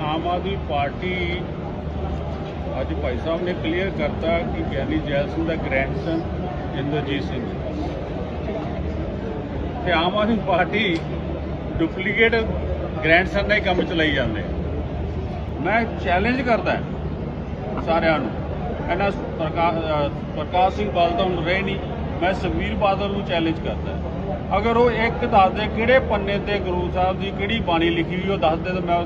ਆਮ Aadmi party ਅੱਜ ਭਾਈ ਸਾਹਿਬ ਨੇ clear ਕਰਤਾ ਕਿ ਗਿਆਨੀ ਜੈਲ ਸਿੰਘ ਦਾ ਗ੍ਰੈਂਡਸਨ ਇੰਦਰਜੀਤ ਸਿੰਘ ਤੇ Aam Aadmi Party duplicate grandson ਦਾ ਹੀ ਕੰਮ ਚਲਾਈ ਜਾਂਦੇ ਮੈਂ ਚੈਲੰਜ ਕਰਦਾ ਸਾਰਿਆਂ ਨੂੰ। ਇਹਨਾਂ ਪ੍ਰਕਾਸ਼ ਪ੍ਰਕਾਸ਼ ਸਿੰਘ ਬਾਦਲ ਤਾਂ ਰਹੇ ਨਹੀਂ। ਮੈਂ ਸੁਖਬੀਰ ਬਾਦਲ ਨੂੰ ਚੈਲੰਜ ਕਰਦਾ ਅਗਰ ਉਹ ਇੱਕ ਦੱਸ ਦੇ ਕਿਹੜੇ ਪੰਨੇ ਤੇ ਗੁਰੂ ਸਾਹਿਬ ਦੀ ਕਿਹੜੀ ਬਾਣੀ ਲਿਖੀ ਹੋਈ ਉਹ ਦੱਸ ਦੇ ਤਾਂ ਮੈਂ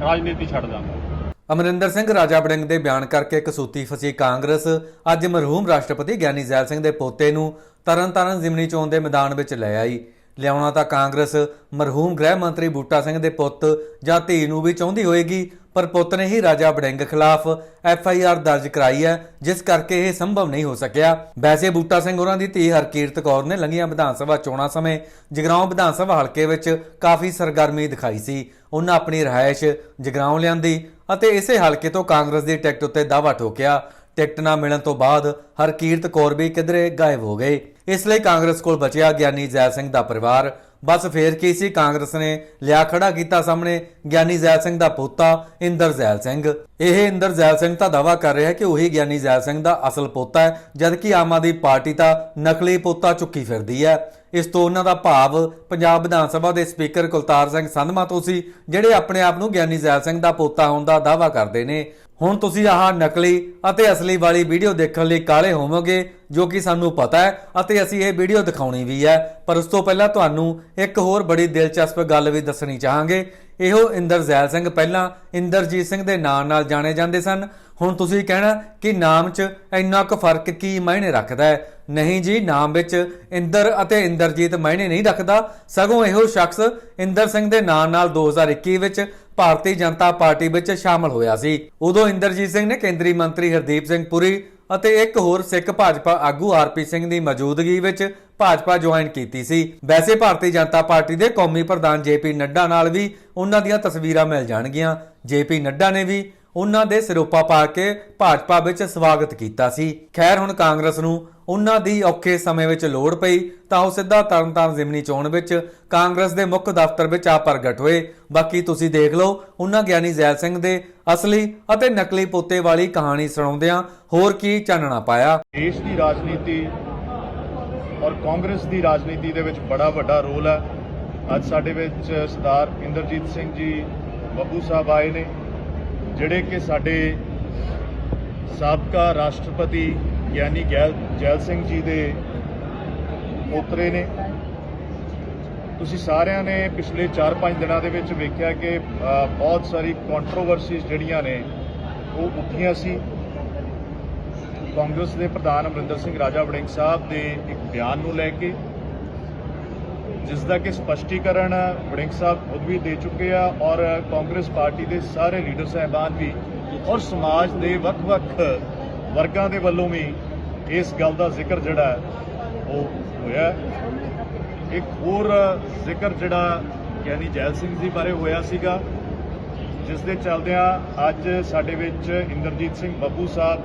ਰਾਜਨੀਤੀ ਛੱਡ ਦਾਂਗਾ ਅਮਰਿੰਦਰ ਸਿੰਘ ਰਾਜਾ ਬੜਿੰਗ ਦੇ ਬਿਆਨ ਕਰਕੇ ਕਸੂਤੀ ਫਸੀ ਕਾਂਗਰਸ ਅੱਜ ਮਰਹੂਮ ਰਾਸ਼ਟਰਪਤੀ ਗਿਆਨੀ ਜ਼ੈਲ ਸਿੰਘ ਦੇ ਪੋਤੇ ਨੂੰ ਤਰਨਤਾਰਨ ਜ਼ਿਮਨੀ ਚੋਣ ਦੇ ਮੈਦਾਨ ਵਿੱਚ ਲੈ ਆਈ। ਲਿਆਉਣਾ ਤਾਂ ਕਾਂਗਰਸ ਮਰਹੂਮ ਗ੍ਰਹਿ ਮੰਤਰੀ ਬੂਟਾ ਸਿੰਘ ਦੇ ਪੁੱਤ ਜਾਂ ਧੀ ਨੂੰ ਵੀ ਚਾਹੁੰਦੀ ਹੋਏਗੀ ਪਰ ਪੁੱਤ ਨੇ ਹੀ ਰਾਜਾ ਬੜਿੰਗ ਖਿਲਾਫ ਐਫ ਆਈ ਆਰ ਦਰਜ ਕਰਾਈ ਹੈ, ਜਿਸ ਕਰਕੇ ਇਹ ਸੰਭਵ ਨਹੀਂ ਹੋ ਸਕਿਆ। ਵੈਸੇ ਬੂਟਾ ਸਿੰਘ ਹੋਰਾਂ ਦੀ ਧੀ ਹਰਕੀਰਤ ਕੌਰ ਨੇ ਲੰਘੀਆਂ ਵਿਧਾਨ ਸਭਾ ਚੋਣਾਂ ਸਮੇਂ ਜਗਰਾਉਂ ਵਿਧਾਨ ਸਭਾ ਹਲਕੇ ਵਿੱਚ ਕਾਫੀ ਸਰਗਰਮੀ ਦਿਖਾਈ ਸੀ। ਉਹਨਾਂ ਆਪਣੀ ਰਹਾਇਸ਼ ਜਗਰਾਉਂ ਲਿਆਂਦੀ ਅਤੇ ਇਸੇ ਹਲਕੇ ਤੋਂ ਕਾਂਗਰਸ ਦੀ ਟਿਕਟ ਉੱਤੇ ਦਾਅਵਾ ਠੋਕਿਆ। ਟਿਕਟ ਨਾ ਮਿਲਣ ਤੋਂ ਬਾਅਦ ਹਰਕੀਰਤ ਕੌਰ ਵੀ ਕਿਧਰੇ ਗਾਇਬ ਹੋ ਗਏ। ਇਸ ਲਈ ਕਾਂਗਰਸ ਕੋਲ ਬਚਿਆ ਗਿਆਨੀ ਜ਼ੈਲ ਸਿੰਘ ਦਾ ਪਰਿਵਾਰ। ਬਸ ਫੇਰ ਕੀ ਸੀ, ਕਾਂਗਰਸ ਨੇ ਲਿਆ ਖੜਾ ਕੀਤਾ ਸਾਹਮਣੇ ਗਿਆਨੀ ਜ਼ੈਲ ਸਿੰਘ ਦਾ ਪੋਤਾ ਇੰਦਰ ਜ਼ੈਲ ਸਿੰਘ। ਇਹ ਇੰਦਰ ਜ਼ੈਲ ਸਿੰਘ ਤਾਂ ਦਾਵਾ ਕਰ ਰਿਹਾ ਹੈ ਕਿ ਉਹੀ ਗਿਆਨੀ ਜ਼ੈਲ ਸਿੰਘ ਦਾ ਅਸਲ ਪੋਤਾ ਹੈ, ਜਦਕਿ ਆਮ ਆਦਮੀ ਪਾਰਟੀ ਤਾਂ ਨਕਲੀ ਪੋਤਾ ਚੁੱਕੀ ਫਿਰਦੀ ਹੈ। ਇਸ ਤੋਂ ਉਹਨਾਂ ਦਾ ਭਾਵ ਪੰਜਾਬ ਵਿਧਾਨ ਸਭਾ ਦੇ ਸਪੀਕਰ ਕੁਲਤਾਰ ਸਿੰਘ ਸੰਧਮਾ ਤੋਂ ਸੀ, ਜਿਹੜੇ ਆਪਣੇ ਆਪ ਨੂੰ ਗਿਆਨੀ ਜ਼ੈਲ ਸਿੰਘ ਦਾ ਪੋਤਾ ਹੋਣ ਦਾ ਦਾਵਾ ਕਰਦੇ ਨੇ। ਹੁਣ ਤੁਸੀਂ ਆਹ ਨਕਲੀ ਅਤੇ ਅਸਲੀ ਵਾਲੀ ਵੀਡੀਓ ਦੇਖਣ ਲਈ ਕਾਲੇ ਹੋਵੋਗੇ, ਜੋ ਕਿ ਸਾਨੂੰ ਪਤਾ ਹੈ ਅਤੇ ਅਸੀਂ ਇਹ ਵੀਡੀਓ ਦਿਖਾਉਣੀ ਵੀ ਹੈ। ਪਰ ਉਸ ਤੋਂ ਪਹਿਲਾਂ ਤੁਹਾਨੂੰ ਇੱਕ ਹੋਰ ਬੜੀ ਦਿਲਚਸਪ ਗੱਲ ਵੀ ਦੱਸਣੀ ਚਾਹਾਂਗੇ। ਇਹੋ ਇੰਦਰ ਜ਼ੈਲ ਸਿੰਘ ਪਹਿਲਾਂ ਇੰਦਰਜੀਤ ਸਿੰਘ ਦੇ ਨਾਂ ਨਾਲ ਜਾਣੇ ਜਾਂਦੇ ਸਨ। ਹੁਣ ਤੁਸੀਂ ਕਹਿਣਾ ਕਿ ਨਾਮ 'ਚ ਇੰਨਾ ਕੁ ਫ਼ਰਕ ਕੀ ਮਾਇਨੇ ਰੱਖਦਾ ਹੈ? ਨਹੀਂ ਜੀ, ਨਾਮ ਵਿੱਚ ਇੰਦਰ ਅਤੇ ਇੰਦਰਜੀਤ ਮਾਇਨੇ ਨਹੀਂ ਰੱਖਦਾ। ਸਗੋਂ ਇਹੋ ਸ਼ਖਸ ਇੰਦਰ ਸਿੰਘ ਦੇ ਨਾਂ ਨਾਲ 2021 ਵਿੱਚ ਭਾਰਤੀ ਜਨਤਾ ਪਾਰਟੀ ਵਿੱਚ ਸ਼ਾਮਲ ਹੋਇਆ ਸੀ। ਉਦੋਂ ਇੰਦਰਜੀਤ ਸਿੰਘ ਨੇ ਕੇਂਦਰੀ ਮੰਤਰੀ ਹਰਦੀਪ ਸਿੰਘ ਪੁਰੀ ਅਤੇ ਇੱਕ ਹੋਰ ਸਿੱਖ ਭਾਜਪਾ ਆਗੂ ਆਰਪੀ ਸਿੰਘ ਦੀ ਮੌਜੂਦਗੀ ਵਿੱਚ ਭਾਜਪਾ ਜੁਆਇਨ ਕੀਤੀ ਸੀ। ਵੈਸੇ ਭਾਰਤੀ ਜਨਤਾ ਪਾਰਟੀ ਦੇ ਕੌਮੀ ਪ੍ਰਧਾਨ ਜੇਪੀ ਨੱਡਾ ਨਾਲ ਵੀ ਉਹਨਾਂ ਦੀਆਂ ਤਸਵੀਰਾਂ ਮਿਲ ਜਾਣਗੀਆਂ। ਜੇਪੀ ਨੱਡਾ ਨੇ ਵੀ ਉਹਨਾਂ ਦੇ ਸਿਰੋਪਾ ਪਾ ਕੇ ਭਾਜਪਾ ਵਿੱਚ ਸਵਾਗਤ ਕੀਤਾ ਸੀ। ਖੈਰ, ਹੁਣ ਕਾਂਗਰਸ ਨੂੰ ਉਹਨਾਂ ਦੀ ਔਖੇ ਸਮੇਂ ਵਿੱਚ ਲੋੜ ਪਈ, ਤਾਂ ਉਹ ਸਿੱਧਾ ਤਰਨਤਾਰਨ ਜ਼ਿਮਨੀ ਚੋਣ ਵਿੱਚ ਕਾਂਗਰਸ ਦੇ ਮੁੱਖ ਦਫ਼ਤਰ ਵਿੱਚ ਆ ਪ੍ਰਗਟ ਹੋਏ। ਬਾਕੀ ਤੁਸੀਂ ਦੇਖ ਲਓ, ਉਹਨਾਂ ਗਿਆਨੀ ਜ਼ੈਲ ਸਿੰਘ ਦੇ ਅਸਲੀ ਅਤੇ ਨਕਲੀ ਪੋਤੇ ਵਾਲੀ ਕਹਾਣੀ ਸੁਣਾਉਂਦਿਆਂ ਹੋਰ ਕੀ ਚਾਨਣਾ ਪਾਇਆ। ਦੇਸ਼ ਦੀ ਰਾਜਨੀਤੀ ਔਰ ਕਾਂਗਰਸ ਦੀ ਰਾਜਨੀਤੀ ਦੇ ਵਿੱਚ ਬੜਾ ਵੱਡਾ ਰੋਲ ਹੈ। ਅੱਜ ਸਾਡੇ ਵਿੱਚ ਸਰਦਾਰ ਇੰਦਰਜੀਤ ਸਿੰਘ ਜੀ, ਬੱਬੂ ਸਾਹਿਬ ਆਏ ਨੇ। ਜਿਹੜੇ ਕਿ ਸਾਡੇ ਸਾਬਕਾ ਰਾਸ਼ਟਰਪਤੀ ਗਿਆਨੀ ਗੈਲ ਜੈਲ ਸਿੰਘ ਜੀ ਦੇ ਪੋਤਰੇ ਨੇ। ਤੁਸੀਂ ਸਾਰਿਆਂ ਨੇ ਪਿਛਲੇ 4-5 ਦਿਨਾਂ ਦੇ ਵਿੱਚ ਵੇਖਿਆ ਕਿ ਬਹੁਤ ਸਾਰੀ ਕੰਟਰੋਵਰਸੀਜ਼ ਜਿਹੜੀਆਂ ਨੇ, ਉਹ ਉੱਠੀਆਂ ਸੀ। ਕਾਂਗਰਸ ਦੇ ਪ੍ਰਧਾਨ ਅਮਰਿੰਦਰ ਸਿੰਘ ਰਾਜਾ ਵੜਿੰਗ ਸਾਹਿਬ ਦੇ ਇੱਕ ਬਿਆਨ ਨੂੰ ਲੈ ਕੇ ਜਿਸ ਦਾ ਕਿ ਸਪਸ਼ਟੀਕਰਨ ਵੜਿੰਗ ਸਾਹਿਬ ਖੁਦ ਵੀ ਦੇ ਚੁੱਕੇ ਆ ਔਰ ਕਾਂਗਰਸ ਪਾਰਟੀ ਦੇ ਸਾਰੇ ਲੀਡਰ ਸਾਹਿਬਾਨ ਵੀ ਔਰ ਸਮਾਜ ਦੇ ਵੱਖ-ਵੱਖ ਵਰਗਾਂ ਦੇ ਵੱਲੋਂ ਵੀ ਇਸ ਗੱਲ ਦਾ ਜ਼ਿਕਰ ਜਿਹੜਾ ਉਹ ਹੋਇਆ ਇੱਕ ਹੋਰ ਜ਼ਿਕਰ ਜਿਹੜਾ ਗਿਆਨੀ ਜੈਲ ਸਿੰਘ ਜੀ ਬਾਰੇ ਹੋਇਆ ਸੀਗਾ ਜਿਸ ਦੇ ਚੱਲਦਿਆਂ ਅੱਜ ਸਾਡੇ ਵਿੱਚ ਇੰਦਰਜੀਤ ਸਿੰਘ ਬੱਬੂ ਸਾਹਿਬ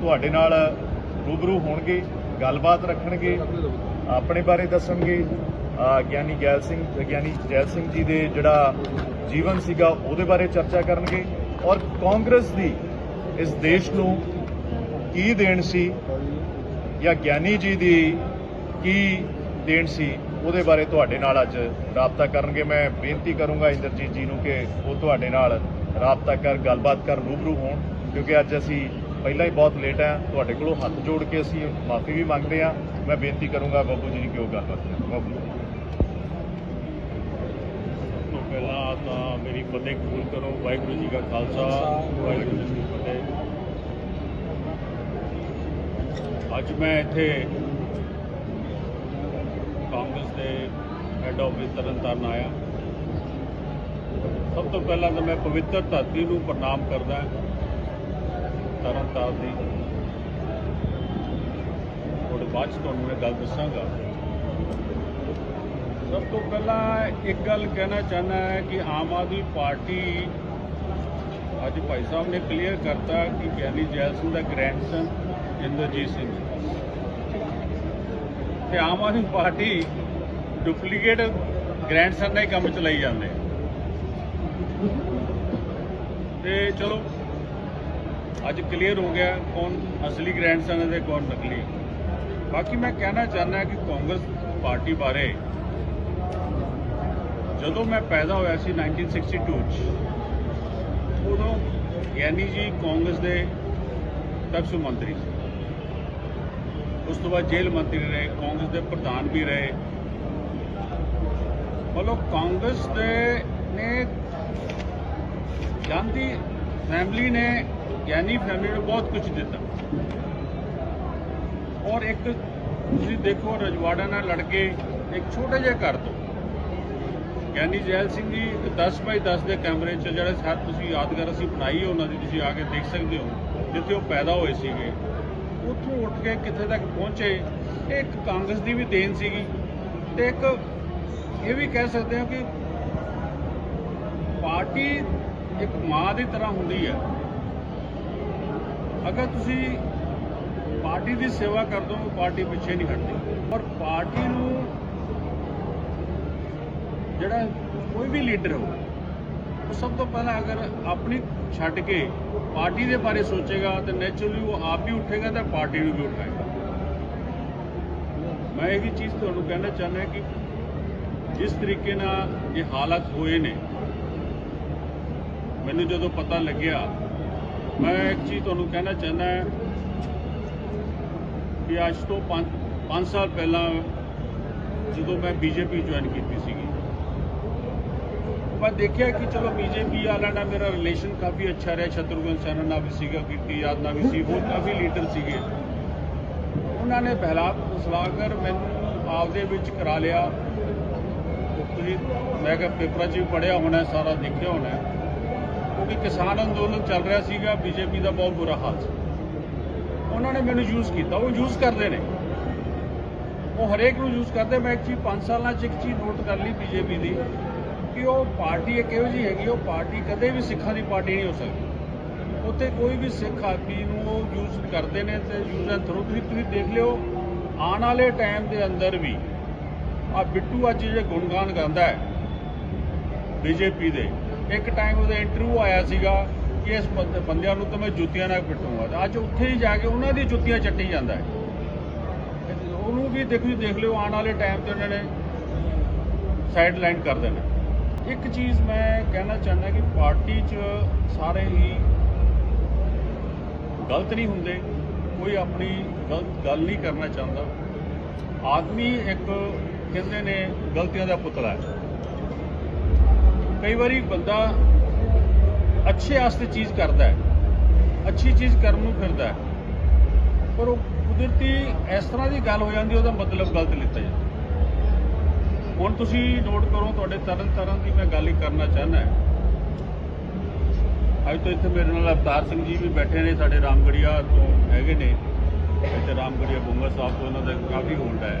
ਤੁਹਾਡੇ ਨਾਲ ਰੂਬਰੂ ਹੋਣਗੇ, ਗੱਲਬਾਤ ਰੱਖਣਗੇ, ਆਪਣੇ ਬਾਰੇ ਦੱਸਣਗੇ। ਗਿਆਨੀ ਗੈਲ ਸਿੰਘ, ਗਿਆਨੀ ਜੈਲ ਸਿੰਘ ਜੀ ਦੇ ਜਿਹੜਾ ਜੀਵਨ ਸੀਗਾ, ਉਹਦੇ ਬਾਰੇ ਚਰਚਾ ਕਰਨਗੇ। ਔਰ ਕਾਂਗਰਸ ਦੀ ਇਸ ਦੇਸ਼ ਨੂੰ ਕੀ ਦੇਣ ਸੀ, ਜਾਂ ਗਿਆਨੀ ਜੀ ਦੀ ਕੀ ਦੇਣ ਸੀ, ਉਹਦੇ ਬਾਰੇ ਤੁਹਾਡੇ ਨਾਲ ਅੱਜ ਰਾਬਤਾ ਕਰਨਗੇ। ਮੈਂ ਬੇਨਤੀ ਕਰੂੰਗਾ ਇੰਦਰਜੀਤ ਜੀ ਨੂੰ ਕਿ ਉਹ ਤੁਹਾਡੇ ਨਾਲ ਰਾਬਤਾ ਕਰ, ਗੱਲਬਾਤ ਕਰ ਰੂਬਰੂ ਹੋਣ, ਕਿਉਂਕਿ ਅੱਜ ਅਸੀਂ ਪਹਿਲਾਂ ਹੀ ਬਹੁਤ ਲੇਟ ਹੈ ਤੁਹਾਡੇ ਕੋਲੋਂ ਹੱਥ ਜੋੜ ਕੇ ਅਸੀਂ ਮਾਫੀ ਵੀ ਮੰਗਦੇ ਆ। ਮੈਂ ਬੇਨਤੀ ਕਰੂੰਗਾ ਬਾਬੂ ਜੀ ਨੂੰ ਕਿ ਉਹ ਗੱਲਬਾਤ ਬਾਬੂ ਬੱਬੂ। ਤੋਂ ਪਹਿਲਾਂ ਤਾਂ ਮੇਰੀ ਫਤਿਹ ਕਬੂਲ ਕਰੋ, ਵਾਹਿਗੁਰੂ ਜੀ ਕਾ ਖਾਲਸਾ, ਵਾਹਿਗੁਰੂ ਜੀ ਕੀ ਫਤਿਹ। ਅੱਜ ਮੈਂ ਇੱਥੇ ਕਾਂਗਰਸ ਦੇ ਹੈੱਡ ਆਫਿਸ ਤਰਨਤਾਰਨ ਆਇਆ। ਸਭ ਤੋਂ ਪਹਿਲਾਂ ਤਾਂ ਮੈਂ ਪਵਿੱਤਰ ਧਰਤੀ ਨੂੰ ਪ੍ਰਣਾਮ ਕਰਦਾ ਤਰਨਤਾਰਨ ਦੀ ਥੋੜੇ ਬਾਅਦ 'ਚ ਤੁਹਾਨੂੰ ਮੈਂ ਗੱਲ ਦੱਸਾਂਗਾ। ਸਭ ਤੋਂ ਪਹਿਲਾਂ ਇੱਕ ਗੱਲ ਕਹਿਣਾ ਚਾਹਨਾ ਹੈ ਕਿ ਆਮ ਆਦਮੀ ਪਾਰਟੀ ਅੱਜ ਭਾਈ ਸਾਹਿਬ ਨੇ ਕਲੀਅਰ ਕਰਤਾ ਕਿ ਗਿਆਨੀ ਜੈਲ ਸਿੰਘ ਦਾ ਗ੍ਰੈਂਡਸਨ ਇੰਦਰਜੀਤ ਸਿੰਘ। ਤੇ Aam Aadmi Party duplicate grandson ਦਾ ਹੀ ਕੰਮ ਚਲਾਈ ਜਾਂਦੇ ਤੇ ਚਲੋ ਅੱਜ ਕਲੀਅਰ ਹੋ ਗਿਆ ਕੌਣ ਅਸਲੀ ਗ੍ਰੈਂਡਸਨ ਹੈ ਤੇ ਕੌਣ ਨਕਲੀ ਬਾਕੀ ਮੈਂ ਕਹਿਣਾ ਚਾਹੁੰਦਾ ਕਿ ਕਾਂਗਰਸ ਪਾਰਟੀ ਬਾਰੇ ਜਦੋਂ ਮੈਂ ਪੈਦਾ ਹੋਇਆ ਸੀ 1962 ਚ, ਉਦੋਂ ਗਿਆਨੀ ਜੀ ਕਾਂਗਰਸ ਦੇ ਟਕਸੂ ਮੰਤਰੀ ਸੀ। ਉਸ ਤੋਂ ਬਾਅਦ ਜੇਲ੍ਹ ਮੰਤਰੀ ਰਹੇ, ਕਾਂਗਰਸ ਦੇ ਪ੍ਰਧਾਨ ਵੀ ਰਹੇ। ਮਤਲਬ ਕਾਂਗਰਸ ਦੇ ਨੇ ਜਾਂਦੀ ਫੈਮਿਲੀ ਨੇ ਗਿਆਨੀ ਫੈਮਿਲੀ ਨੂੰ ਬਹੁਤ ਕੁਝ ਦਿੱਤਾ। ਔਰ ਇੱਕ ਤੁਸੀਂ ਦੇਖੋ, ਰਜਵਾੜਾ ਨਾਲ ਲੜ ਕੇ ਇੱਕ ਛੋਟੇ ਜਿਹੇ ਘਰ ਤੋਂ। ਗਿਆਨੀ ਜੈਲ ਸਿੰਘ ਜੀ, ਇੱਕ 10 ਬਾਈ 10 ਦੇ ਕਮਰੇ 'ਚ ਜਿਹੜਾ ਸ਼ਾਇਦ ਤੁਸੀਂ ਯਾਦਗਾਰ ਅਸੀਂ ਬਣਾਈ ਹੈ ਉਹਨਾਂ ਦੀ ਤੁਸੀਂ ਆ ਕੇ ਦੇਖ ਸਕਦੇ ਹੋ, ਜਿੱਥੇ ਉਹ ਪੈਦਾ ਹੋਏ ਸੀਗੇ। ਉੱਥੋਂ ਉੱਠ ਕੇ ਕਿੱਥੇ ਤੱਕ ਪਹੁੰਚੇ ਇਹ ਇੱਕ ਕਾਂਗਰਸ ਦੀ ਵੀ ਦੇਣ ਸੀਗੀ। ਤੇ ਇੱਕ ਇਹ ਵੀ ਕਹਿ ਸਕਦੇ ਹਾਂ ਕਿ ਪਾਰਟੀ ਇੱਕ ਮਾਂ ਦੀ ਤਰ੍ਹਾਂ ਹੁੰਦੀ ਹੈ। ਅਗਰ ਤੁਸੀਂ ਪਾਰਟੀ ਦੀ ਸੇਵਾ ਕਰਦੇ ਹੋ, ਪਾਰਟੀ ਪਿੱਛੇ ਨਹੀਂ ਹਟਦੀ। ਔਰ ਪਾਰਟੀ ਨੂੰ ਜਿਹੜਾ ਕੋਈ ਵੀ ਲੀਡਰ ਹੋ ਉਹ ਸਭ ਤੋਂ ਪਹਿਲਾਂ ਅਗਰ ਆਪਣੀ ਛੱਡ ਕੇ ਪਾਰਟੀ ਦੇ ਬਾਰੇ ਸੋਚੇਗਾ, ਤਾਂ ਨੈਚੁਰਲੀ ਉਹ ਆਪ ਵੀ ਉੱਠੇਗਾ ਤਾਂ ਪਾਰਟੀ ਨੂੰ ਵੀ ਉਠਾਏਗਾ। ਮੈਂ ਇਹ ਚੀਜ਼ ਤੁਹਾਨੂੰ ਕਹਿਣਾ ਚਾਹੁੰਦਾ ਕਿ ਜਿਸ ਤਰੀਕੇ ਨਾਲ ਇਹ ਹਾਲਾਤ ਹੋਏ ਨੇ, ਮੈਨੂੰ ਜਦੋਂ ਪਤਾ ਲੱਗਿਆ ਮੈਂ ਇੱਕ ਚੀਜ਼ ਤੁਹਾਨੂੰ ਕਹਿਣਾ ਚਾਹੁੰਦਾ ਕਿ ਅੱਜ ਤੋਂ 5 5 ਸਾਲ ਪਹਿਲਾਂ ਜਦੋਂ ਮੈਂ ਬੀਜੇਪੀ ਜੁਆਇਨ ਕੀਤੀ ਸੀਗੀ, ਮੈਂ ਦੇਖਿਆ ਕਿ ਚਲੋ ਬੀਜੇਪੀ ਵਾਲਾ ਨਾਲ ਮੇਰਾ ਰਿਲੇਸ਼ਨ ਕਾਫੀ ਅੱਛਾ ਰਿਹਾ ਸ਼ਤਰੂਘਨ ਸੈਨਾ ਨਾਲ ਵੀ ਸੀਗਾ ਕੀਰਤੀ ਯਾਦ ਨਾਲ ਵੀ ਸੀ, ਹੋਰ ਕਾਫੀ ਲੀਡਰ ਸੀਗੇ। ਉਹਨਾਂ ਨੇ ਪਹਿਲਾ ਸਲਾਹਕਾਰ ਮੈਨੂੰ ਆਪਦੇ ਵਿੱਚ ਕਰਾ ਲਿਆ। ਤੁਸੀਂ, ਮੈਂ ਕਿਹਾ ਪੇਪਰਾਂ 'ਚ ਵੀ ਪੜਿਆ ਹੋਣਾ, ਸਾਰਾ ਦੇਖਿਆ ਹੋਣਾ। ਕਿਉਂਕਿ ਕਿਸਾਨ ਅੰਦੋਲਨ ਚੱਲ ਰਿਹਾ ਸੀਗਾ, ਬੀਜੇਪੀ ਦਾ ਬਹੁਤ ਬੁਰਾ ਹਾਲ ਸੀ। ਉਹਨਾਂ ਨੇ ਮੈਨੂੰ ਯੂਜ਼ ਕੀਤਾ, ਉਹ ਯੂਜ਼ ਕਰਦੇ ਨੇ। ਉਹ ਹਰੇਕ ਨੂੰ ਯੂਜ਼ ਕਰਦੇ, ਮੈਂ ਇੱਕ ਚੀਜ਼ 5 ਸਾਲਾਂ 'ਚ ਇੱਕ ਚੀਜ਼ ਨੋਟ ਕਰ ਲਈ ਬੀਜੇਪੀ ਦੀ ਕਿ ਉਹ ਪਾਰਟੀ ਇੱਕ ਇਹੋ ਜਿਹੀ ਹੈਗੀ, ਉਹ ਪਾਰਟੀ ਕਦੇ ਵੀ ਸਿੱਖਾਂ ਦੀ ਪਾਰਟੀ ਨਹੀਂ ਹੋ ਸਕਦੀ। ਉੱਥੇ ਕੋਈ ਵੀ ਸਿੱਖ ਆਦਮੀ ਨੂੰ ਉਹ ਯੂਜ਼ ਕਰਦੇ ਨੇ ਤੇ ਯੂਜ਼ ਐਂਡ ਥਰੂ ਤੁਸੀਂ ਦੇਖ ਲਿਓ, ਆਉਣ ਵਾਲੇ ਟਾਈਮ ਦੇ ਅੰਦਰ ਵੀ ਆ ਬਿੱਟੂ ਅੱਜ ਜੇ ਗੁਣਗਾਨ ਗਾਉਂਦਾ ਹੈ, ਬੀਜੇਪੀ ਦੇ ਇੱਕ ਟਾਈਮ ਉਹਦਾ ਇੰਟਰਵਿਊ ਆਇਆ ਸੀਗਾ ਕਿ ਇਸ ਬੰਦ- ਬੰਦਿਆਂ ਨੂੰ ਤਾਂ ਮੈਂ ਜੁੱਤੀਆਂ ਨਾਲ ਪਿੱਟੂੰਗਾ। ਤੇ ਅੱਜ ਉੱਥੇ ਹੀ ਜਾ ਕੇ ਉਹਨਾਂ ਦੀ ਜੁੱਤੀਆਂ ਚੱਟੀ ਜਾਂਦਾ ਹੈ। ਉਹਨੂੰ ਵੀ ਦੇਖੋ ਜੀ, ਦੇਖ ਲਿਓ, ਆਉਣ ਵਾਲੇ ਟਾਈਮ ਤੇ ਉਹਨਾਂ ਨੇ ਸਾਈਡ ਲਾਈਨ ਕਰ ਦੇਣਾ। ਇੱਕ ਚੀਜ਼ ਮੈਂ ਕਹਿਣਾ ਚਾਹੁੰਦਾ ਕਿ ਪਾਰਟੀ 'ਚ ਸਾਰੇ ਹੀ ਗਲਤ ਨਹੀਂ ਹੁੰਦੇ। ਕੋਈ ਆਪਣੀ ਗਲਤ ਗੱਲ ਨਹੀਂ ਕਰਨਾ ਚਾਹੁੰਦਾ। ਆਦਮੀ ਇੱਕ ਕਹਿੰਦੇ ਨੇ, ਗਲਤੀਆਂ ਦਾ ਪੁਤਲਾ ਹੈ। ਕਈ ਵਾਰੀ ਬੰਦਾ ਅੱਛੇ ਵਾਸਤੇ ਚੀਜ਼ ਕਰਦਾ ਹੈ, ਅੱਛੀ ਚੀਜ਼ ਕਰਨ ਨੂੰ ਫਿਰਦਾ ਹੈ, ਪਰ ਉਹ ਕੁਦਰਤੀ ਇਸ ਤਰ੍ਹਾਂ ਦੀ ਗੱਲ ਹੋ ਜਾਂਦੀ ਉਹਦਾ ਮਤਲਬ ਗਲਤ ਲਿੱਤਾ ਜਾਂਦਾ ਹੁਣ ਤੁਸੀਂ ਨੋਟ ਕਰੋ, ਤੁਹਾਡੇ ਤਰਨ ਤਰਨ ਦੀ ਮੈਂ ਗੱਲ ਹੀ ਕਰਨਾ ਚਾਹੁੰਦਾ ਹਾਂ। ਅੱਜ ਤੋਂ ਇੱਥੇ ਮੇਰੇ ਨਾਲ ਅਵਤਾਰ ਸਿੰਘ ਜੀ ਵੀ ਬੈਠੇ ਨੇ, ਸਾਡੇ ਰਾਮਗੜੀਆ ਤੋਂ ਹੈਗੇ ਨੇ। ਇੱਥੇ ਰਾਮਗੜੀਆ ਬੁੰਗਾ ਸਾਹਿਬ ਤੋਂ ਉਹਨਾਂ ਦਾ ਕਾਫੀ ਹੋਲਡ ਹੈ।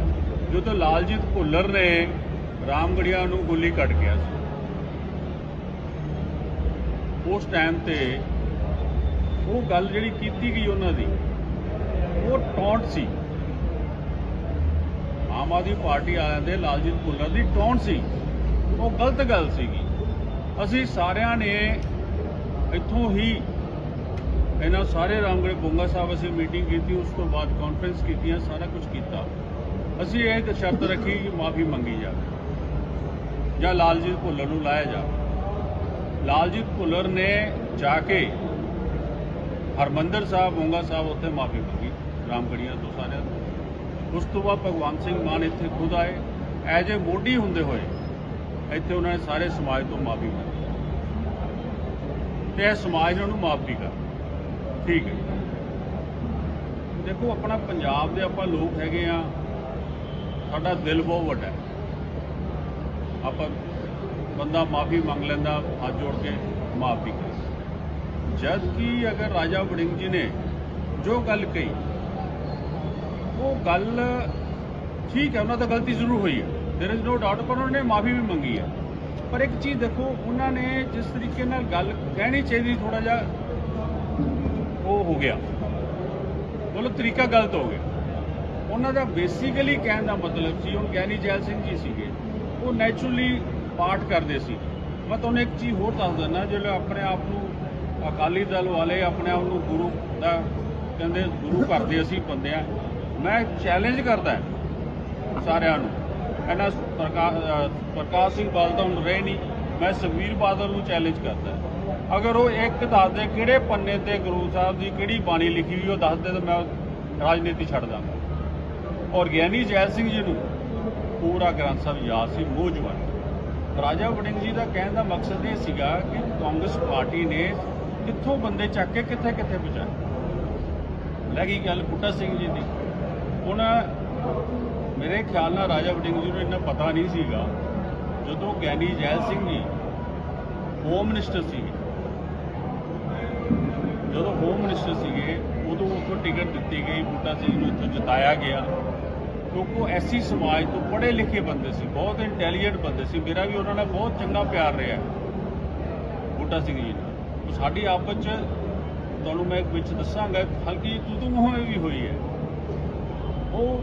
ਜਦੋਂ ਲਾਲਜੀਤ ਭੁੱਲਰ ਨੇ ਰਾਮਗੜੀਆ ਨੂੰ ਗੋਲੀ ਕੱਢ ਗਿਆ ਸੀ। ਉਸ ਟਾਈਮ ਤੇ ਉਹ ਗੱਲ ਜਿਹੜੀ ਕੀਤੀ ਗਈ ਉਹਨਾਂ ਦੀ, ਉਹ ਟੌਂਟ ਸੀ। ਆਮ ਆਦਮੀ ਪਾਰਟੀ ਵਾਲਿਆਂ ਦੇ ਲਾਲਜੀਤ ਭੁੱਲਰ ਦੀ ਟੌਂਟ ਸੀ। ਉਹ ਗਲਤ ਗੱਲ ਸੀਗੀ। ਅਸੀਂ ਸਾਰਿਆਂ ਨੇ ਇੱਥੋਂ ਹੀ ਇਹਨਾਂ ਸਾਰੇ ਰਾਮਗੜੇ ਬੁੰਗਾ ਸਾਹਿਬ ਅਸੀਂ ਮੀਟਿੰਗ ਕੀਤੀ, ਉਸ ਤੋਂ ਬਾਅਦ ਕਾਨਫਰੰਸ ਕੀਤੀਆਂ ਸਾਰਾ ਕੁਝ ਕੀਤਾ। ਅਸੀਂ ਇਹ ਸ਼ਰਤ ਰੱਖੀ ਕਿ ਮਾਫੀ ਮੰਗੀ ਜਾਵੇ ਜਾਂ ਲਾਲਜੀਤ ਭੁੱਲਰ ਨੂੰ ਲਾਇਆ ਜਾਵੇ। ਲਾਲਜੀਤ ਭੁੱਲਰ ਨੇ ਜਾ ਕੇ ਹਰਮੰਦਰ ਸਾਹਿਬ ਬੁੰਗਾ ਸਾਹਿਬ ਉੱਥੇ ਮਾਫੀ ਮੰਗੀ ਰਾਮਗੜੀਆਂ ਤੋਂ ਸਾਰਿਆਂ ਤੋਂ। ਉਸ ਤੋਂ ਬਾਅਦ ਭਗਵੰਤ ਸਿੰਘ ਮਾਨ ਇੱਥੇ ਖੁਦ ਆਏ। ਐਜ ਏ ਮੋਢੀ ਹੁੰਦੇ ਹੋਏ, ਇੱਥੇ ਉਹਨਾਂ ਨੇ ਸਾਰੇ ਸਮਾਜ ਤੋਂ ਮਾਫੀ ਮੰਗੀ। ਤੇ ਇਹ ਸਮਾਜ ਨੇ ਉਹਨੂੰ ਮਾਫ ਵੀ ਕਰ ਠੀਕ ਹੈ ਦੇਖੋ, ਆਪਣਾ ਪੰਜਾਬ ਦੇ ਆਪਾਂ ਲੋਕ ਹੈਗੇ ਆ। ਸਾਡਾ ਦਿਲ ਬਹੁਤ ਵੱਡਾ ਹੈ। ਆਪਾਂ ਬੰਦਾ ਮਾਫੀ ਮੰਗ ਲੈਂਦਾ, ਹੱਥ ਜੋੜ ਕੇ ਮਾਫ ਵੀ ਕਰ। ਜਦ ਕਿ ਅਗਰ ਰਾਜਾ ਵੜਿੰਗ ਜੀ ਨੇ ਜੋ ਗੱਲ ਕਹੀ, ਉਹ ਗੱਲ ਠੀਕ ਹੈ, ਉਹਨਾਂ ਦਾ ਗਲਤੀ ਜ਼ਰੂਰ ਹੋਈ ਹੈ। ਦੇਰ ਇਜ਼ ਨੋ ਡਾਊਟ ਪਰ ਉਹਨਾਂ ਨੇ ਮਾਫੀ ਵੀ ਮੰਗੀ ਹੈ। ਪਰ ਇੱਕ ਚੀਜ਼ ਦੇਖੋ, ਉਹਨਾਂ ਨੇ ਜਿਸ ਤਰੀਕੇ ਨਾਲ ਗੱਲ ਕਹਿਣੀ ਚਾਹੀਦੀ ਥੋੜਾ ਜਿਹਾ ਉਹ ਹੋ ਗਿਆ। ਮਤਲਬ ਤਰੀਕਾ ਗਲਤ ਹੋ ਗਿਆ। ਉਹਨਾਂ ਦਾ ਬੇਸਿਕਲੀ ਕਹਿਣ ਦਾ ਮਤਲਬ ਸੀ ਉਹ ਗਿਆਨੀ ਜੈਲ ਸਿੰਘ ਜੀ ਸੀਗੇ। ਉਹ ਨੈਚੁਰਲੀ ਪਾਠ ਕਰਦੇ ਸੀ। ਮੈਂ ਤੁਹਾਨੂੰ ਇੱਕ ਚੀਜ਼ ਹੋਰ ਦੱਸ ਦਿੰਦਾ, ਜਿਹੜੇ ਆਪਣੇ ਆਪ ਨੂੰ ਅਕਾਲੀ ਦਲ ਵਾਲੇ ਆਪਣੇ ਆਪ ਨੂੰ ਗੁਰੂ ਦਾ ਕਹਿੰਦੇ ਗੁਰੂ ਘਰ ਦੇ ਅਸੀਂ ਬੰਦੇ ਆ। ਮੈਂ ਚੈਲੰਜ ਕਰਦਾ ਸਾਰਿਆਂ ਨੂੰ। ਇਹਨਾਂ ਪ੍ਰਕਾਸ਼ ਪ੍ਰਕਾਸ਼ ਸਿੰਘ ਬਾਦਲ ਤਾਂ ਹੁਣ ਰਹੇ ਨਹੀਂ। ਮੈਂ ਸੁਖਬੀਰ ਬਾਦਲ ਨੂੰ ਚੈਲੰਜ ਕਰਦਾ ਅਗਰ ਉਹ ਇੱਕ ਦੱਸ ਦੇ ਕਿਹੜੇ ਪੰਨੇ ਤੇ ਗੁਰੂ ਸਾਹਿਬ ਦੀ ਕਿਹੜੀ ਬਾਣੀ ਲਿਖੀ ਹੋਈ, ਉਹ ਦੱਸ ਦੇ ਤਾਂ ਮੈਂ ਰਾਜਨੀਤੀ ਛੱਡ ਦਾਂਗਾ। ਔਰ ਗਿਆਨੀ ਜੈਲ ਸਿੰਘ ਜੀ ਨੂੰ ਪੂਰਾ ਗ੍ਰੰਥ ਸਾਹਿਬ ਯਾਦ ਸੀ, ਮੂੰਹ ਜਵਾਨ। ਰਾਜਾ ਵੜਿੰਗ ਜੀ ਦਾ ਕਹਿਣ ਦਾ ਮਕਸਦ ਇਹ ਸੀਗਾ ਕਿ ਕਾਂਗਰਸ ਪਾਰਟੀ ਨੇ ਕਿੱਥੋਂ ਬੰਦੇ ਚੱਕ ਕੇ ਕਿੱਥੇ ਕਿੱਥੇ ਪਹੁੰਚਾਏ? ਲੈ ਗਈ ਗੱਲ ਬੁੱਟਾ ਸਿੰਘ ਜੀ ਦੀ। ਹੁਣ ਮੇਰੇ ਖਿਆਲ ਨਾਲ ਰਾਜਾ ਵੜਿੰਗ ਜੀ ਨੂੰ ਇੰਨਾ ਪਤਾ ਨਹੀਂ ਸੀਗਾ। ਜਦੋਂ ਗਿਆਨੀ ਜੈਲ ਸਿੰਘ ਜੀ ਹੋਮ ਮਿਨਿਸਟਰ ਸੀਗੇ, ਜਦੋਂ ਹੋਮ ਮਿਨਿਸਟਰ ਸੀਗੇ, ਉਦੋਂ ਉੱਥੋਂ ਟਿਕਟ ਦਿੱਤੀ ਗਈ ਬੁੱਟਾ ਸਿੰਘ ਨੂੰ ਇੱਥੋਂ ਜਿਤਾਇਆ ਗਿਆ। ਕਿਉਂਕਿ ਉਹ ਐਸੀ ਸਮਾਜ ਤੋਂ ਪੜ੍ਹੇ ਲਿਖੇ ਬੰਦੇ ਸੀ, ਬਹੁਤ ਇੰਟੈਲੀਜੈਂਟ ਬੰਦੇ ਸੀ। ਮੇਰਾ ਵੀ ਉਹਨਾਂ ਨਾਲ ਬਹੁਤ ਚੰਗਾ ਪਿਆਰ ਰਿਹਾ ਬੂਟਾ ਸਿੰਘ ਜੀ ਨਾਲ। ਸਾਡੀ ਆਪਸ ਚ, ਤੁਹਾਨੂੰ ਮੈਂ ਵਿੱਚ ਦੱਸਾਂਗਾ, ਹਲਕੀ ਤੂੰ ਤੂੰ ਵੀ ਹੋਈ ਹੈ। ਉਹ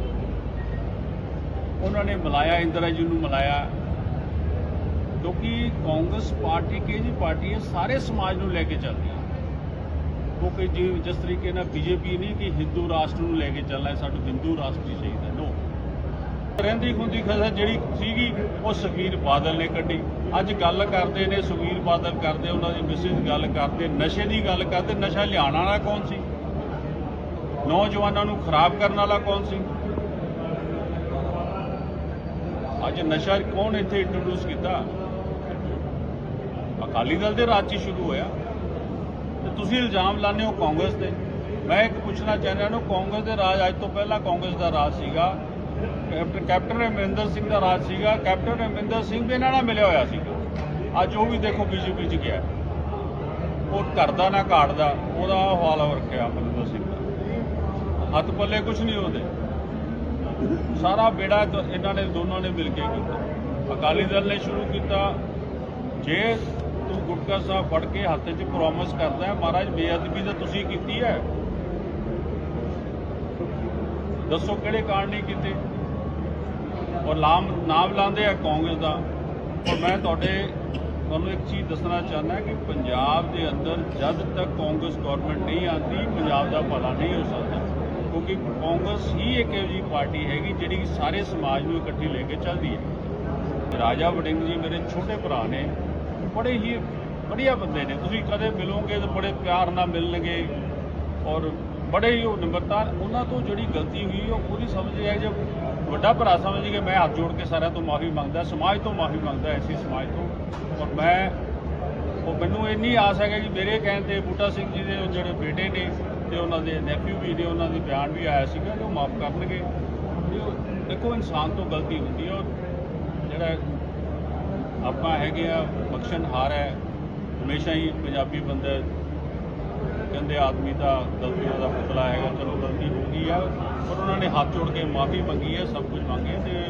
ਉਹਨਾਂ ਨੇ ਮਿਲਾਇਆ, ਇੰਦਰਾ ਜੀ ਨੂੰ ਮਿਲਾਇਆ। ਕਿਉਂਕਿ ਕਾਂਗਰਸ ਪਾਰਟੀ ਕਿਹੜੀ ਪਾਰਟੀ ਹੈ ਸਾਰੇ ਸਮਾਜ ਨੂੰ ਲੈ ਕੇ ਚੱਲਦੀ ਹੈ। ਕਿਉਂਕਿ ਜੀ ਜਿਸ ਤਰੀਕੇ ਨਾਲ ਬੀਜੇਪੀ ਨਹੀਂ ਕਿ ਹਿੰਦੂ ਰਾਸ਼ਟਰ ਨੂੰ ਲੈ ਕੇ ਚੱਲਣਾ ਹੈ ਸਾਨੂੰ ਹਿੰਦੂ ਰਾਸ਼ਟਰ ਹੀ ਚਾਹੀਦਾ। ਨੋ ਰਹਿੰਦੀ ਖੁੰਦੀ ਖਸਾ ਜਿਹੜੀ ਸੀਗੀ, ਉਹ ਸੁਖਬੀਰ ਬਾਦਲ ਨੇ ਕੱਢੀ। ਅੱਜ ਗੱਲ ਕਰਦੇ ਨੇ, ਸੁਖਬੀਰ ਬਾਦਲ ਕਰਦੇ, ਉਹਨਾਂ ਦੀ ਮਿਸਿਸ ਗੱਲ ਕਰਦੇ, ਨਸ਼ੇ ਦੀ ਗੱਲ ਕਰਦੇ, ਨਸ਼ਾ ਲਿਆਉਣ ਵਾਲਾ ਕੌਣ ਸੀ? ਨੌਜਵਾਨਾਂ ਨੂੰ ਖਰਾਬ ਕਰਨ ਵਾਲਾ ਕੌਣ ਸੀ? ਅੱਜ ਨਸ਼ਾ ਕੌਣ ਇੱਥੇ ਇੰਟਰੋਡਿਊਸ ਕੀਤਾ? ਅਕਾਲੀ ਦਲ ਦੇ ਰਾਜ 'ਚ ਸ਼ੁਰੂ ਹੋਇਆ। ਤੇ ਤੁਸੀਂ ਇਲਜ਼ਾਮ ਲਾਉਂਦੇ ਹੋ ਕਾਂਗਰਸ ਤੇ। ਮੈਂ ਇੱਕ ਪੁੱਛਣਾ ਚਾਹੁੰਦਾ ਹਾਂ ਕਾਂਗਰਸ ਦੇ ਰਾਜ, ਅੱਜ ਤੋਂ ਪਹਿਲਾਂ ਕਾਂਗਰਸ ਦਾ ਰਾਜ ਸੀਗਾ। ਕੈਪਟਨ ਕੈਪਟਨ ਅਮਰਿੰਦਰ ਸਿੰਘ ਦਾ ਰਾਜ ਸੀਗਾ। ਕੈਪਟਨ ਅਮਰਿੰਦਰ ਸਿੰਘ ਵੀ ਇਹਨਾਂ ਨਾਲ ਮਿਲਿਆ ਹੋਇਆ ਸੀਗਾ। ਅੱਜ ਉਹ ਵੀ ਦੇਖੋ ਬੀਜੇਪੀ 'ਚ ਗਿਆ। ਉਹ ਘਰ ਨਾ ਘਾਟਦਾ ਉਹਦਾ ਹਾਲ ਹੋ ਰੱਖਿਆ ਅਮਰਿੰਦਰ ਸਿੰਘ ਦਾ ਹੱਥ ਪੱਲੇ ਕੁਝ ਨਹੀਂ ਉਹਦੇ। ਸਾਰਾ ਬੇੜਾ ਇਹਨਾਂ ਨੇ ਦੋਨਾਂ ਨੇ ਮਿਲ ਕੇ ਕੀਤਾ। ਅਕਾਲੀ ਦਲ ਨੇ ਸ਼ੁਰੂ ਕੀਤਾ। ਜੇ ਤੂੰ ਗੁਟਕਾ ਸਾਹਿਬ ਫੜ ਕੇ ਹੱਥ 'ਚ ਪ੍ਰੋਮਿਸ ਕਰਦਾ ਹੈ, ਮਹਾਰਾਜ ਬੇਅਦਬੀ ਤਾਂ ਤੁਸੀਂ ਕੀਤੀ ਹੈ। ਦੱਸੋ ਕਿਹੜੇ ਕਾਰਨ ਨਹੀਂ ਕੀਤੇ? ਔਰ ਲਾਮ ਨਾਮ ਲਾਉਂਦੇ ਆ ਕਾਂਗਰਸ ਦਾ। ਔਰ ਮੈਂ ਤੁਹਾਡੇ ਤੁਹਾਨੂੰ ਇੱਕ ਚੀਜ਼ ਦੱਸਣਾ ਚਾਹੁੰਦਾ ਕਿ ਪੰਜਾਬ ਦੇ ਅੰਦਰ ਜਦ ਤੱਕ ਕਾਂਗਰਸ ਗਵਰਨਮੈਂਟ ਨਹੀਂ ਆਉਂਦੀ, ਪੰਜਾਬ ਦਾ ਭਲਾ ਨਹੀਂ ਹੋ ਸਕਦਾ। ਕਿਉਂਕਿ ਕਾਂਗਰਸ ਹੀ ਇੱਕ ਇਹੋ ਜਿਹੀ ਪਾਰਟੀ ਹੈਗੀ ਜਿਹੜੀ ਸਾਰੇ ਸਮਾਜ ਨੂੰ ਇਕੱਠੀ ਲੈ ਕੇ ਚੱਲਦੀ ਹੈ। ਰਾਜਾ ਵੜਿੰਗ ਜੀ ਮੇਰੇ ਛੋਟੇ ਭਰਾ ਨੇ, ਬੜੇ ਹੀ ਵਧੀਆ ਬੰਦੇ ਨੇ। ਤੁਸੀਂ ਕਦੇ ਮਿਲੋਗੇ ਤਾਂ ਬੜੇ ਪਿਆਰ ਨਾਲ ਮਿਲਣਗੇ ਔਰ ਬੜੇ ਹੀ ਉਹ ਨਿਮਰਤਾ ਉਹਨਾਂ ਤੋਂ ਜਿਹੜੀ ਗਲਤੀ ਹੋਈ, ਉਹ ਪੂਰੀ ਸਮਝ ਹੈ ਜੇ ਵੱਡਾ ਭਰਾ ਸਮਝ ਕੇ ਮੈਂ ਹੱਥ ਜੋੜ ਕੇ ਸਾਰਿਆਂ ਤੋਂ ਮਾਫੀ ਮੰਗਦਾ, ਸਮਾਜ ਤੋਂ ਮਾਫੀ ਮੰਗਦਾ, ਐਸੀ ਸਮਾਜ ਤੋਂ। ਔਰ ਮੈਂ, ਉਹ ਮੈਨੂੰ ਇੰਨੀ ਆਸ ਹੈਗਾ ਕਿ ਮੇਰੇ ਕਹਿਣ ਤੇ ਬੂਟਾ ਸਿੰਘ ਜੀ ਦੇ ਜਿਹੜੇ ਬੇਟੇ ਨੇ ਤੇ ਉਹਨਾਂ ਦੇ ਨੈਫਿਊ ਵੀ ਨੇ, ਉਹਨਾਂ ਦੀ ਬਿਆਨ ਵੀ ਆਇਆ ਸੀਗਾ ਕਿ ਉਹ ਮਾਫ ਕਰਨਗੇ। ਦੇਖੋ, ਇਨਸਾਨ ਤੋਂ ਗਲਤੀ ਹੁੰਦੀ ਹੈ ਔਰ ਜਿਹੜਾ ਆਪਾਂ ਹੈਗੇ ਆ ਬਖਸ਼ਣਹਾਰ ਹੈ, ਹਮੇਸ਼ਾ ਹੀ ਪੰਜਾਬੀ ਬੰਦੇ ਕਹਿੰਦੇ ਆਦਮੀ ਤਾਂ ਗਲਤੀਆਂ ਦਾ ਪੁਤਲਾ ਹੈਗਾ, ਚਲੋ ਗਲਤੀ ਹੋ ਗਈ ਆ। ਔਰ ਉਹਨਾਂ ਨੇ ਹੱਥ ਜੋੜ ਕੇ ਮਾਫੀ ਮੰਗੀ ਹੈ ਸਭ ਕੁਝ ਮੰਗੇ ਤੇ